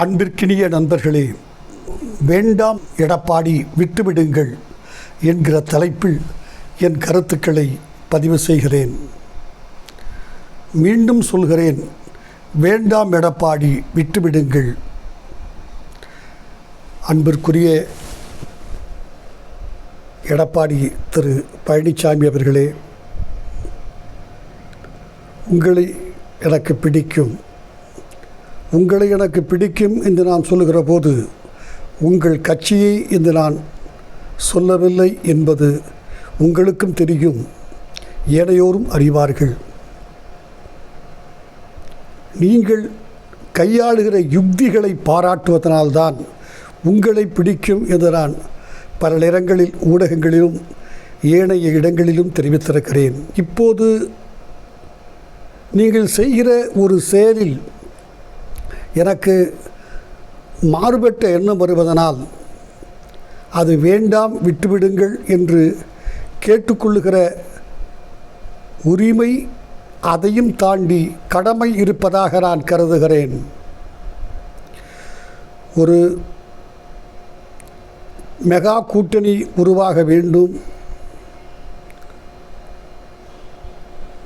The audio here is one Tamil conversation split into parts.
அன்பிற்கினிய நண்பர்களே வேண்டாம் எடப்பாடி விட்டுவிடுங்கள் என்கிற தலைப்பில் என் கருத்துக்களை பதிவு செய்கிறேன். மீண்டும் சொல்கிறேன் வேண்டாம் எடப்பாடி விட்டுவிடுங்கள். அன்பிற்குரிய எடப்பாடி திரு பழனிசாமி அவர்களே உங்களை எனக்கு பிடிக்கும். உங்களை எனக்கு பிடிக்கும் என்று நான் சொல்லுகிற போது உங்கள் கட்சியை என்று நான் சொல்லவில்லை என்பது உங்களுக்கும் தெரியும். ஏனையோரும் அறிவார்கள். நீங்கள் கையாளுகிற யுக்திகளை பாராட்டுவதனால்தான் உங்களை பிடிக்கும் என்று நான் பல நேரங்களில் ஊடகங்களிலும் ஏனைய இடங்களிலும் தெரிவித்திருக்கிறேன். இப்போது நீங்கள் செய்கிற ஒரு செயலில் எனக்கு மாறுபட்ட எண்ணம் வருவதனால் அது வேண்டாம் விட்டுவிடுங்கள் என்று கேட்டுக்கொள்ளுகிற உரிமை அதையும் தாண்டி கடமை இருப்பதாக நான் கருதுகிறேன். ஒரு மெகா கூட்டணி உருவாக வேண்டும்.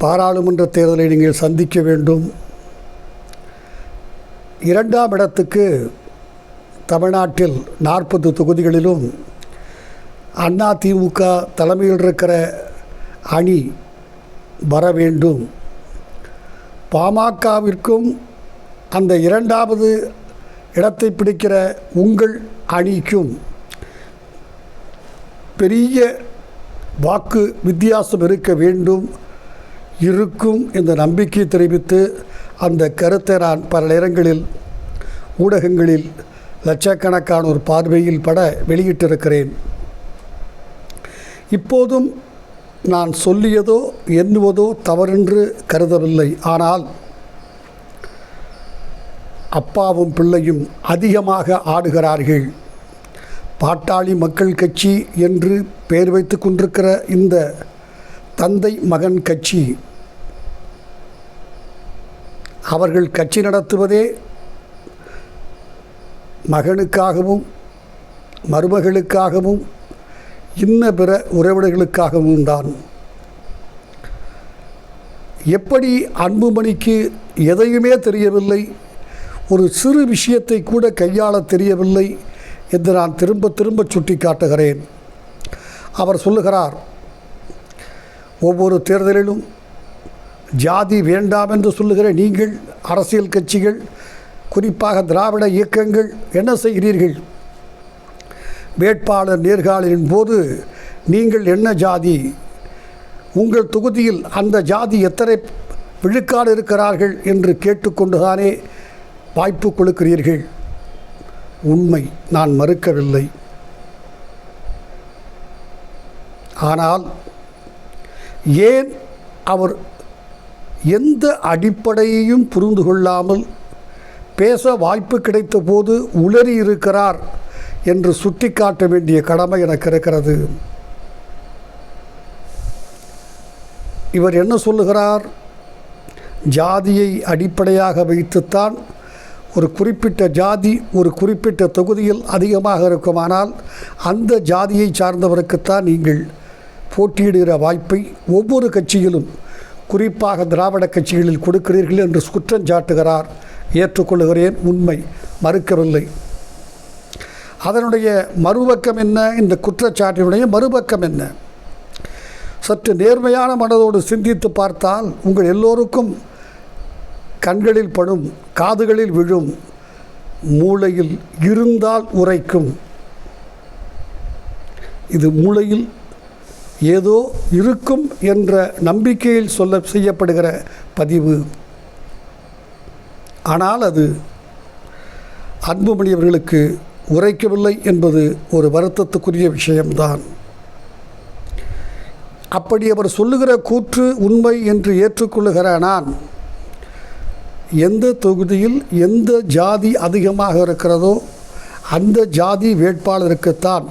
பாராளுமன்ற தேர்தலை நீங்கள் சந்திக்க வேண்டும். இரண்டாம் இடத்துக்கு தமிழ்நாட்டில் நாற்பது தொகுதிகளிலும் அண்ணா திமுக தலைமையில் இருக்கிற அணி வர வேண்டும். பாமகவிற்கும் அந்த இரண்டாவது இடத்தை பிடிக்கிற உங்கள் அணிக்கும் பெரிய வாக்கு வித்தியாசம் இருக்க வேண்டும் இருக்கும் என்ற நம்பிக்கை தெரிவித்து அந்த கருத்தை நான் பல நேரங்களில் ஊடகங்களில் லட்சக்கணக்கான ஒரு பார்வையில் பட வெளியிட்டிருக்கிறேன். இப்போதும் நான் சொல்லியதோ எண்ணுவதோ தவறென்று கருதவில்லை. ஆனால் அப்பாவும் பிள்ளையும் அதிகமாக ஆடுகிறார்கள். பாட்டாளி மக்கள் கட்சி என்று பெயர் வைத்து கொண்டிருக்கிற இந்த தந்தை மகன் கட்சி அவர்கள் கட்சி நடத்துவதே மகனுக்காகவும் மருமகளுக்காகவும் இன்ன பிற உறவினர்களுக்காகவும் தான். எப்படி அன்புமணிக்கு எதையுமே தெரியவில்லை ஒரு சிறு விஷயத்தை கூட கையாள தெரியவில்லை என்று நான் திரும்ப திரும்ப சுட்டி காட்டுகிறேன் அவர் சொல்லுகிறார் ஒவ்வொரு தேர்தலிலும் ஜாதி வேண்டாம் என்று சொல்லுகிற நீங்கள் அரசியல் கட்சிகள் குறிப்பாக திராவிட இயக்கங்கள் என்ன செய்கிறீர்கள்? வேட்பாளர் நேர்காணலின் போது நீங்கள் என்ன ஜாதி? உங்கள் தொகுதியில் அந்த ஜாதி எத்தனை விழுக்காடு இருக்கிறார்கள் என்று கேட்டுக்கொண்டுதானே வாய்ப்பு கொடுக்கிறீர்கள்? உண்மை நான் மறுக்கவில்லை. ஆனால் ஏன் அவர் எந்த அடிப்படையையும் புரிந்து கொள்ளாமல் பேச வாய்ப்பு கிடைத்த போது உளறி இருக்கிறார் என்று சுட்டிக்காட்ட வேண்டிய கடமை எனக்கு இருக்கிறது. இவர் என்ன சொல்லுகிறார்? ஜாதியை அடிப்படையாக வைத்துத்தான் ஒரு குறிப்பிட்ட ஜாதி ஒரு குறிப்பிட்ட தொகுதியில் அதிகமாக இருக்குமானால் அந்த ஜாதியை சார்ந்தவருக்குத்தான் நீங்கள் போட்டியிடுகிற வாய்ப்பை ஒவ்வொரு கட்சியிலும் குறிப்பாக திராவிட கட்சிகளில் கொடுக்கிறீர்கள் என்று குற்றம் சாட்டுகிறார். ஏற்றுக்கொள்கிறேன் உண்மை. மறுக்கவில்லை. அதனுடைய மறுபக்கம் என்ன? இந்த குற்றச்சாட்டினுடைய மறுபக்கம் என்ன? சற்று நேர்மையான மனதோடு சிந்தித்து பார்த்தால் உங்கள் எல்லோருக்கும் கண்களில் படும் காதுகளில் விழும் மூளையில் இருந்தால் உரைக்கும். இது மூளையில் ஏதோ இருக்கும் என்ற நம்பிக்கையில் சொல்ல செய்யப்படுகிற பதிவு. ஆனால் அது அன்புமணி அவர்களுக்கு உரைக்கவில்லை என்பது ஒரு வருத்தத்துக்குரிய விஷயம்தான். அப்படி அவர் சொல்லுகிற கூற்று உண்மை என்று ஏற்றுக்கொள்ளுகிற நான் எந்த தொகுதியில் எந்த ஜாதி அதிகமாக இருக்கிறதோ அந்த ஜாதி வேட்பாளருக்குத்தான்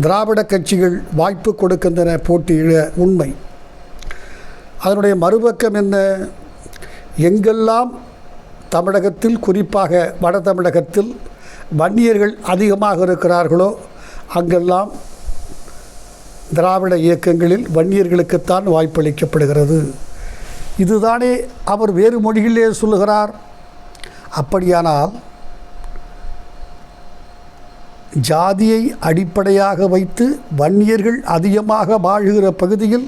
திராவிட கட்சிகள் வாய்ப்பு கொடுக்கின்றன போட்டியிட உண்மை. அதனுடைய மறுபக்கம் என்ன? எங்கெல்லாம் தமிழகத்தில் குறிப்பாக வட தமிழகத்தில் வன்னியர்கள் அதிகமாக இருக்கிறார்களோ அங்கெல்லாம் திராவிட இயக்கங்களில் வன்னியர்களுக்குத்தான் வாய்ப்பளிக்கப்படுகிறது. இதுதானே அவர் வேறு மொழியிலே சொல்லுகிறார். அப்படியானால் ஜாதியை அடிப்படையாக வைத்து வன்னியர்கள் அதிகமாக வாழ்கிற பகுதியில்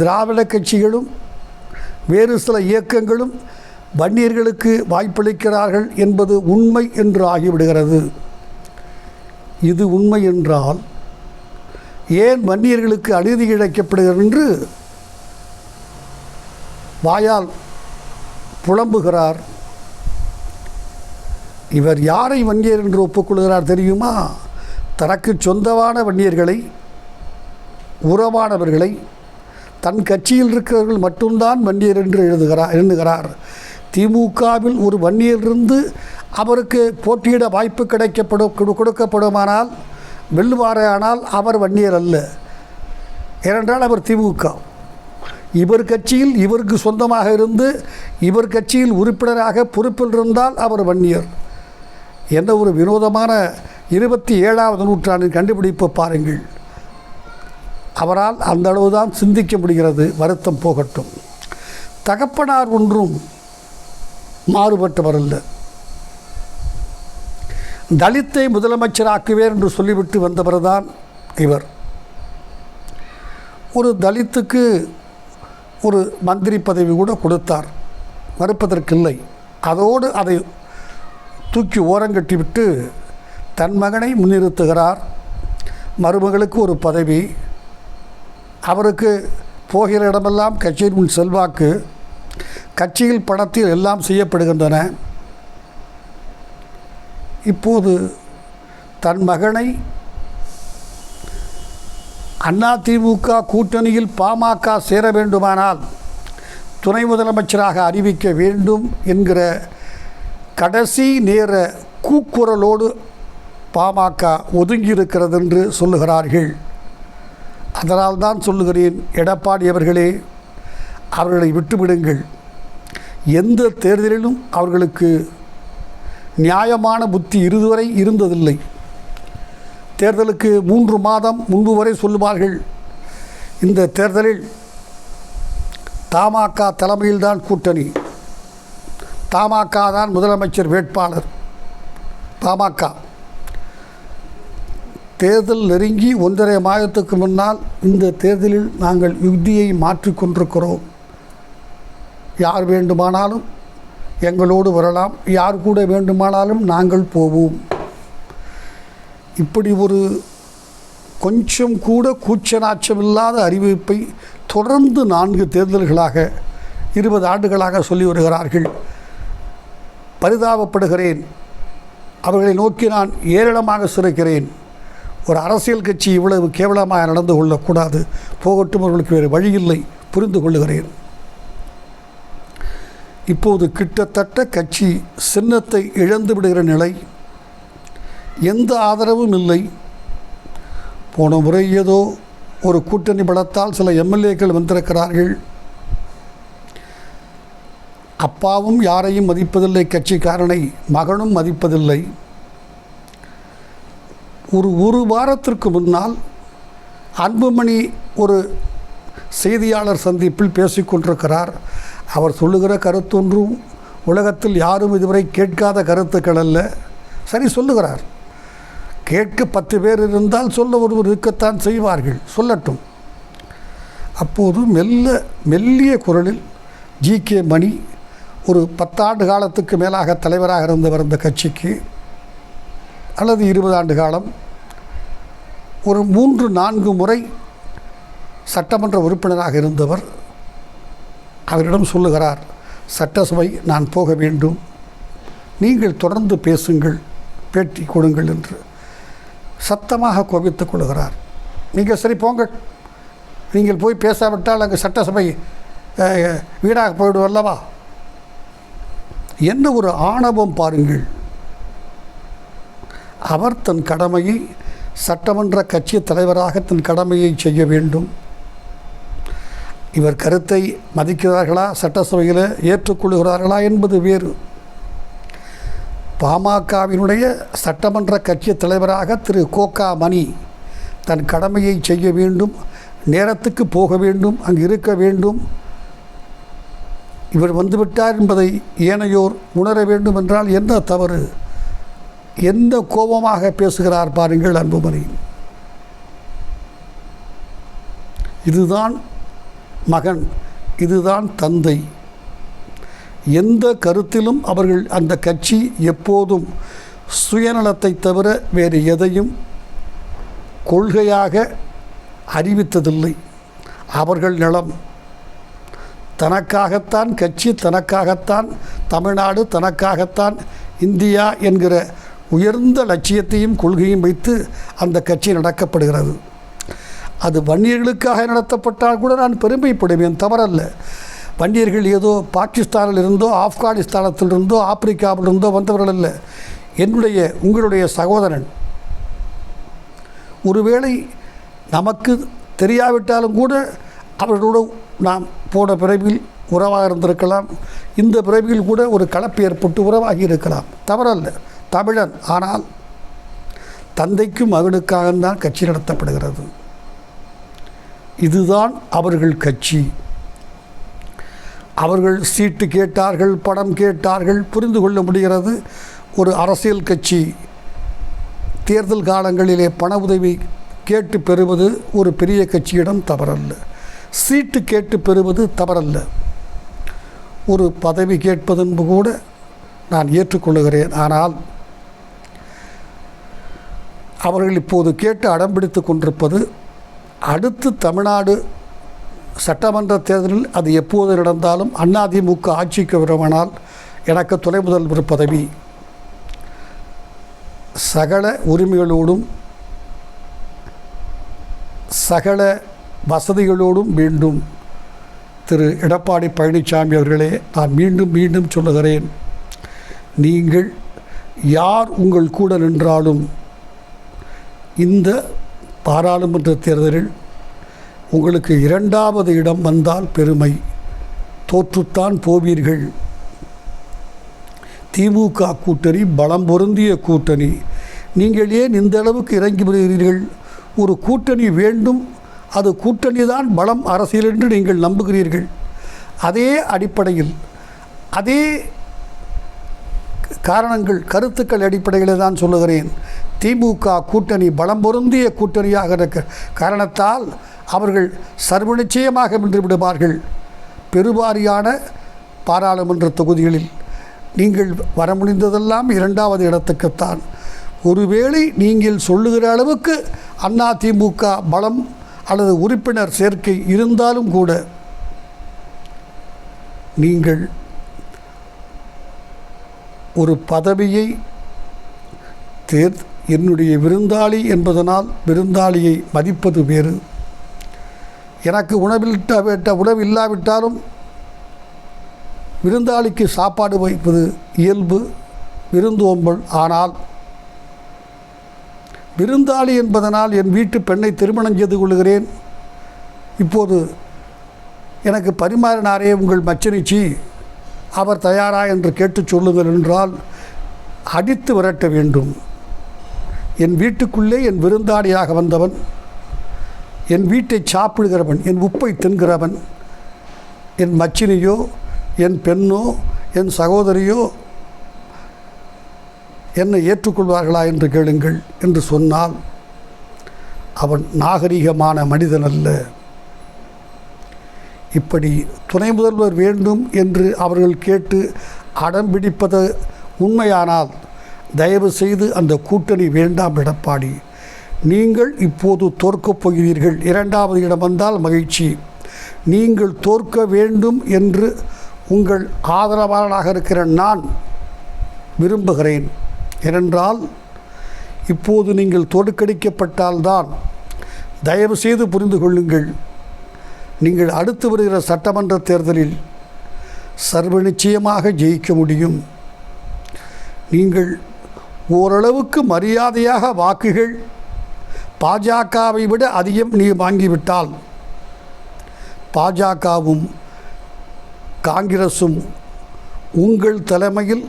திராவிட கட்சிகளும் வேறு சில இயக்கங்களும் வன்னியர்களுக்கு வாய்ப்பளிக்கிறார்கள் என்பது உண்மை என்று ஆகிவிடுகிறது. இது உண்மை என்றால் ஏன் வன்னியர்களுக்கு அநீதி இழைக்கப்படுகிறது என்று வாயால் புலம்புகிறார்? இவர் யாரை வன்னியர் என்று ஒப்புக்கொள்கிறார் தெரியுமா? தனக்கு சொந்தமான வன்னியர்களை உறவானவர்களை தன் கட்சியில் இருக்கிறவர்கள் மட்டும்தான் வன்னியர் என்று எழுதுகிறார் எண்ணுகிறார். திமுகவில் ஒரு வன்னியர் இருந்து அவருக்கு போட்டியிட வாய்ப்பு கிடைக்கப்படும் கொடு- கொடுக்கப்படுமானால் வெல்லுவாரானால் அவர் வன்னியர் அல்ல. ஏனென்றால் அவர் திமுக. இவர் கட்சியில் இவருக்கு சொந்தமாக இருந்து இவர் கட்சியில் உறுப்பினராக பொறுப்பில் இருந்தால் அவர் வன்னியர். எந்த ஒரு வினோதமான இருபத்தி ஏழாவது நூற்றாண்டின் கண்டுபிடிப்பை பாருங்கள். அவரால் அந்த அளவுதான் சிந்திக்க முடிகிறது. வருத்தம் போகட்டும். தகப்பனார் ஒன்றும் மாறுபட்டவர் அல்ல. தலித்தை முதலமைச்சராக்குவேன் என்று சொல்லிவிட்டு வந்தவர்தான் இவர். ஒரு தலித்துக்கு ஒரு மந்திரி பதவி கூட கொடுத்தார். மறுப்பதற்கில்லை. அதோடு அதை தூக்கி ஓரங்கட்டிவிட்டு தன் மகனை முன்னிறுத்துகிறார். மருமகளுக்கு ஒரு பதவி. அவருக்கு போகிற இடமெல்லாம் கட்சியின் முன் செல்வாக்கு கட்சியில் படத்தில் எல்லாம் செய்யப்படுகின்றன. இப்போது தன் மகனை அதிமுக கூட்டணியில் பாமக சேர வேண்டுமானால் துணை முதலமைச்சராக அறிவிக்க வேண்டும் என்கிற கடைசி நேர கூக்குரலோடு பாமக ஒதுங்கியிருக்கிறது என்று சொல்லுகிறார்கள். அதனால் தான் சொல்லுகிறேன் எடப்பாடி அவர்களே அவர்களை விட்டுவிடுங்கள். எந்த தேர்தலிலும் அவர்களுக்கு நியாயமான புத்தி இதுவரை இருந்ததில்லை. தேர்தலுக்கு மூன்று மாதம் முன்பு வரை சொல்லுவார்கள் இந்த தேர்தலில் தமாக தலைமையில்தான் கூட்டணி தமாக தான் முதலமைச்சர் வேட்பாளர் பாமக தேர்தல் நெருங்கி ஒன்றரை மாதத்துக்கு முன்னால் இந்த தேர்தலில் நாங்கள் யுக்தியை மாற்றிக்கொண்டிருக்கிறோம் யார் வேண்டுமானாலும் எங்களோடு வரலாம். யார் கூட வேண்டுமானாலும் நாங்கள் போவோம். இப்படி ஒரு கொஞ்சம் கூட கூச்சநாச்சம் இல்லாத அறிவிப்பை தொடர்ந்து நான்கு தேர்தல்களாக இருபது ஆண்டுகளாக சொல்லி வருகிறார்கள். பரிதாபப்படுகிறேன். அவர்களை நோக்கி நான் ஏராளமாக சிரிக்கிறேன். ஒரு அரசியல் கட்சி இவ்வளவு கேவலமாக நடந்து கொள்ளக்கூடாது. போகட்டும் அவர்களுக்கு வேறு வழியில்லை. புரிந்து கொள்ளுகிறேன். இப்போது கிட்டத்தட்ட கட்சி சின்னத்தை இழந்து விடுகிற நிலை. எந்த ஆதரவும் இல்லை. போன முறை ஏதோ ஒரு கூட்டணி பலத்தால் சில எம்எல்ஏக்கள் வந்திருக்கிறார்கள். அப்பாவும் யாரையும் மதிப்பதில்லை கட்சிக்காரனை மகனும் மதிப்பதில்லை. ஒரு ஒரு வாரத்திற்கு முன்னால் அன்புமணி ஒரு செய்தியாளர் சந்திப்பில் பேசிக்கொண்டிருக்கிறார். அவர் சொல்லுகிற கருத்தொன்றும் உலகத்தில் யாரும் இதுவரை கேட்காத கருத்துக்கள் அல்ல. சரி சொல்லுகிறார். கேட்க பத்து பேர் இருந்தால் சொல்ல ஒருவர் இருக்கத்தான் செய்வார்கள். சொல்லட்டும். அப்போது மெல்ல மெல்லிய குரலில் ஜி. கே. மணி ஒரு பத்தாண்டு காலத்துக்கு மேலாக தலைவராக இருந்தவர் இந்த கட்சிக்கு அல்லது இருபது ஆண்டு காலம் ஒரு மூன்று நான்கு முறை சட்டமன்ற உறுப்பினராக இருந்தவர் அவரிடம் சொல்லுகிறார் சட்டசபை நான் போக வேண்டும். நீங்கள் தொடர்ந்து பேசுங்கள் பேட்டி கொடுங்கள் என்று சத்தமாக கோபித்துக் கொள்கிறார். நீங்கள் சரி போங்கள். நீங்கள் போய் பேசாவிட்டால் அங்கே சட்டசபை வீடாக போயிடும் அல்லவா? என்ன ஒரு ஆணவம் பாருங்கள். அவர் தன் கடமையை சட்டமன்ற கட்சி தலைவராக தன் கடமையை செய்ய வேண்டும். இவர் கருத்தை மதிக்கிறார்களா சட்டசபையில் ஏற்றுக்கொள்கிறார்களா என்பது வேறு. பாமகவினுடைய சட்டமன்ற கட்சி தலைவராக திரு கோகா மணி தன் கடமையை செய்ய வேண்டும் நேரத்துக்கு போக வேண்டும் அங்கு இருக்க வேண்டும். இவர் வந்துவிட்டார் என்பதை ஏனையோர் உணர வேண்டும் என்றால் என்ன தவறு? எந்த கோபமாக பேசுகிறார் பாருங்கள் அன்புமணி. இதுதான் மகன் இதுதான் தந்தை. எந்த கருத்திலும் அவர்கள் அந்த கட்சி எப்போதும் சுயநலத்தை தவிர வேறு எதையும் கொள்கையாக அறிவித்ததில்லை. அவர்கள் நலம். தனக்காகத்தான் கட்சி தனக்காகத்தான் தமிழ்நாடு தனக்காகத்தான் இந்தியா என்கிற உயர்ந்த லட்சியத்தையும் கொள்கையும் வைத்து அந்த கட்சி நடக்கப்படுகிறது. அது வன்னியர்களுக்காக நடத்தப்பட்டால் கூட நான் பெருமைப்படுவேன் தவறல்ல. வன்னியர்கள் ஏதோ பாகிஸ்தானில் இருந்தோ ஆப்கானிஸ்தானத்திலிருந்தோ ஆப்பிரிக்காவிலிருந்தோ வந்தவர்கள் அல்ல. என்னுடைய உங்களுடைய சகோதரன். ஒருவேளை நமக்கு தெரியாவிட்டாலும் கூட அவர்களோடு நாம் போன பிறவியில் உறவாக இருந்திருக்கலாம். இந்த பிறவியில் கூட ஒரு கலப்பு ஏற்பட்டு உறவாகி இருக்கலாம். தவறல்ல. தமிழன். ஆனால் தந்தைக்கும் மகனுக்காகத்தான் கட்சி நடத்தப்படுகிறது. இதுதான் அவர்கள் கட்சி. அவர்கள் சீட்டு கேட்டார்கள் படம் கேட்டார்கள் புரிந்து கொள்ள முடிகிறது. ஒரு அரசியல் கட்சி தேர்தல் காலங்களிலே பண உதவி கேட்டு பெறுவது ஒரு பெரிய கட்சியிடம் தவறல்ல. சீட்டு கேட்டு பெறுவது தவறல்ல. ஒரு பதவி கேட்பதென்பு கூட நான் ஏற்றுக்கொள்கிறேன் ஆனால் அவர்கள் இப்போது கேட்டு அடம்பிடித்து கொண்டிருப்பது அடுத்து தமிழ்நாடு சட்டமன்ற தேர்தலில் அது எப்போது நடந்தாலும் அதிமுக ஆட்சிக்கு வருமானால் எனக்கு துணை முதல்வர் பதவி. சகல உரிமைகளோடும் சகல வசதிகளோடும் மீண்டும் திரு எடப்பாடி பழனிசாமி அவர்களே நான் மீண்டும் மீண்டும் சொல்லுகிறேன். நீங்கள் யார் உங்கள் கூட நின்றாலும் இந்த பாராளுமன்ற தேர்தலில் உங்களுக்கு இரண்டாவது இடம் வந்தால் பெருமை. தோற்றுத்தான் போவீர்கள். திமுக கூட்டணி பலம் பொருந்திய கூட்டணி. நீங்கள் ஏன் இந்த அளவுக்கு இறங்கி வருகிறீர்கள்? ஒரு கூட்டணி வேண்டும். அது கூட்டணி தான் பலம் அரசியல் என்று நீங்கள் நம்புகிறீர்கள். அதே அடிப்படையில் அதே காரணங்கள் கருத்துக்கள் அடிப்படையில் தான் சொல்லுகிறேன். திமுக கூட்டணி பலம் பொருந்திய கூட்டணியாக இருக்க காரணத்தால் அவர்கள் சர்வ நிச்சயமாக விடுவார்கள். பெருவாரியான பாராளுமன்ற தொகுதிகளில் நீங்கள் வர முடிந்ததெல்லாம் இரண்டாவது இடத்துக்குத்தான். ஒருவேளை நீங்கள் சொல்லுகிற அளவுக்கு அண்ணா திமுக பலம் அல்லது உறுப்பினர் சேர்க்கை இருந்தாலும் கூட நீங்கள் ஒரு பதவியை தேர் என்னுடைய விருந்தாளி என்பதனால் விருந்தாளியை மதிப்பது வேறு. எனக்கு உணவில்ட்ட உணவு இல்லாவிட்டாலும் விருந்தாளிக்கு சாப்பாடு வைப்பது இயல்பு விருந்தோம்பல். ஆனால் விருந்தாளி என்பதனால் என் வீட்டு பெண்ணை திருமணம் செய்து கொள்கிறேன் இப்போது எனக்கு பரிமாறினாரே உங்கள் மச்சனிச்சி. அவர் தயாரா என்று கேட்டு சொல்லுங்கள் என்றால் அடித்து விரட்ட வேண்டும். என் வீட்டுக்குள்ளே என் விருந்தாளியாக வந்தவன் என் வீட்டை சாப்பிடுகிறவன் என் உப்பை தின்கிறவன் என் மச்சினியோ என் பெண்ணோ என் சகோதரியோ என்னை ஏற்றுக்கொள்வார்களா என்று கேளுங்கள் என்று சொன்னால் அவன் நாகரிகமான மனிதன் அல்ல. இப்படி துணை முதல்வர் வேண்டும் என்று அவர்கள் கேட்டு அடம்பிடிப்பது உண்மையானால் தயவு செய்து அந்த கூட்டணி வேண்டாம் எடப்பாடி. நீங்கள் இப்போது தோற்கப் போகிறீர்கள். இரண்டாவது இடம் வந்தால் மகிழ்ச்சி. நீங்கள் தோற்க வேண்டும் என்று உங்கள் ஆதரவாளனாக இருக்கிற நான் விரும்புகிறேன். ஏனென்றால் இப்போது நீங்கள் தோற்கடிக்கப்பட்டால்தான் தயவு செய்து புரிந்து கொள்ளுங்கள். நீங்கள் அடுத்து வருகிற சட்டமன்ற தேர்தலில் சர்வ நிச்சயமாக ஜெயிக்க முடியும். நீங்கள் ஓரளவுக்கு மரியாதையாக வாக்குகள் பாஜகவை விட அதிகம் நீ வாங்கிவிட்டால் பாஜகவும் காங்கிரஸும் உங்கள் தலைமையில்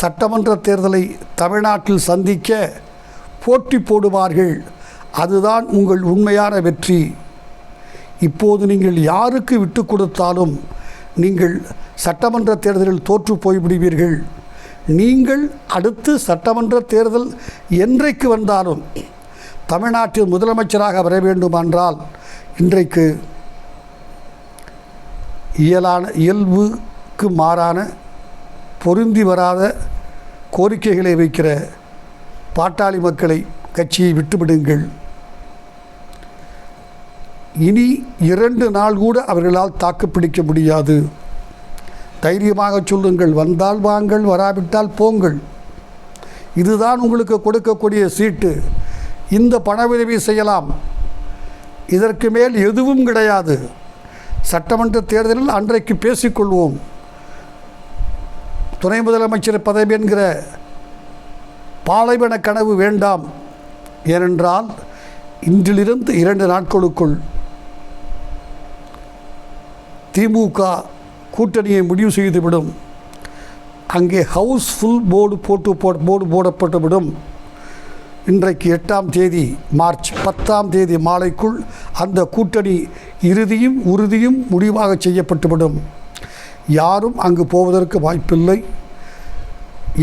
சட்டமன்ற தேர்தலை தமிழ்நாட்டில் சந்திக்க போட்டி போடுவார்கள். அதுதான் உங்கள் உண்மையான வெற்றி. இப்போது நீங்கள் யாருக்கு விட்டு கொடுத்தாலும் நீங்கள் சட்டமன்ற தேர்தலில் தோற்று போய்விடுவீர்கள். நீங்கள் அடுத்து சட்டமன்ற தேர்தல் என்றைக்கு வந்தாலும் தமிழ்நாட்டில் முதலமைச்சராக வர வேண்டுமென்றால் இன்றைக்கு இயலான இயல்புக்கு மாறான பொருந்தி வராத கோரிக்கைகளை வைக்கிற பாட்டாளி மக்களை கட்சியை விட்டுவிடுங்கள். இனி இரண்டு நாள் கூட அவர்களால் தாக்குப்பிடிக்க முடியாது. தைரியமாக சொல்லுங்கள் வந்தால் வாங்கள் வராவிட்டால் போங்கள். இதுதான் உங்களுக்கு கொடுக்கக்கூடிய சீட்டு. இந்த பண உதவி செய்யலாம். இதற்கு மேல் எதுவும் கிடையாது. சட்டமன்ற தேர்தலில் அன்றைக்கு பேசிக்கொள்வோம். துணை முதலமைச்சர் பதவி என்கிற பாலைவன கனவு வேண்டாம். ஏனென்றால் இன்றிலிருந்து இரண்டு நாட்களுக்குள் திமுக கூட்டணியை முடிவு செய்துவிடும். அங்கே ஹவுஸ் ஃபுல் போர்டு போட்டு போ போர்டு போடப்பட்டுவிடும் இன்றைக்கு எட்டாம் தேதி மார்ச் பத்தாம் தேதி மாலைக்குள் அந்த கூட்டணி இறுதியும் உறுதியும் முடிவாக செய்யப்பட்டுவிடும் யாரும் அங்கு போவதற்கு வாய்ப்பில்லை.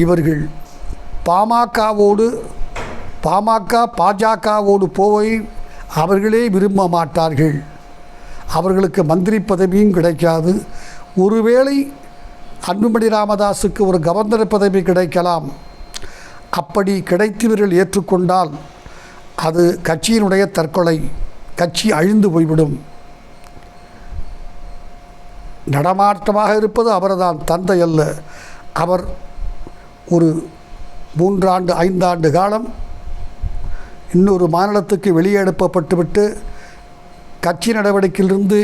இவர்கள் பாமகவோடு பாமக பாஜகவோடு போவை அவர்களே விரும்ப மாட்டார்கள். அவர்களுக்கு மந்திரி பதவியும் கிடைக்காது. ஒருவேளை அன்புமணி ராமதாஸுக்கு ஒரு கவர்னர் பதவி கிடைக்கலாம். அப்படி கிடைத்தவர்கள் ஏற்றுக்கொண்டால் அது கட்சியினுடைய தற்கொலை கட்சி அழிந்து போய்விடும். நடமாட்டமாக இருப்பது அவர்தான் தந்தை அல்ல. அவர் ஒரு மூன்றாண்டு ஐந்தாண்டு காலம் இன்னொரு மாநிலத்துக்கு வெளியே அனுப்பப்பட்டுவிட்டு கட்சி நடவடிக்கையிலிருந்து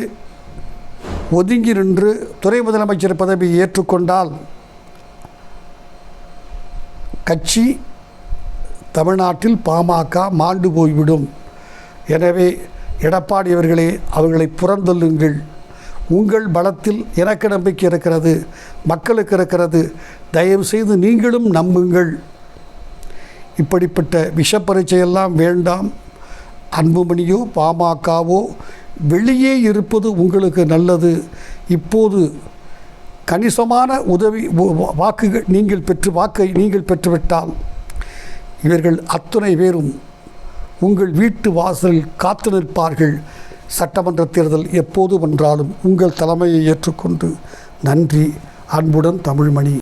ஒதுங்கி நின்று துறை முதலமைச்சர் பதவியை ஏற்றுக்கொண்டால் கட்சி தமிழ்நாட்டில் பாமக மாண்டு போய்விடும். எனவே எடப்பாடி அவர்களே அவர்களை புறந்தள்ளுங்கள். உங்கள் பலத்தில் எனக்கு நம்பிக்கை இருக்கிறது மக்களுக்கு இருக்கிறது. தயவு செய்து நீங்களும் நம்புங்கள். இப்படிப்பட்ட விஷப்பரீட்சையெல்லாம் வேண்டாம். அன்புமணியோ பாமகவோ வெளியே இருப்பது உங்களுக்கு நல்லது. இப்போது கணிசமான உதவி வாக்குகள் நீங்கள் பெற்று வாக்கை நீங்கள் பெற்றுவிட்டால் இவர்கள் அத்துணை பேரும் உங்கள் வீட்டு வாசலில் காத்து நிற்பார்கள். சட்டமன்ற தேர்தல் எப்போது வென்றாலும் உங்கள் தலைமையை ஏற்றுக்கொண்டு நன்றி. அன்புடன் தமிழ்மணி.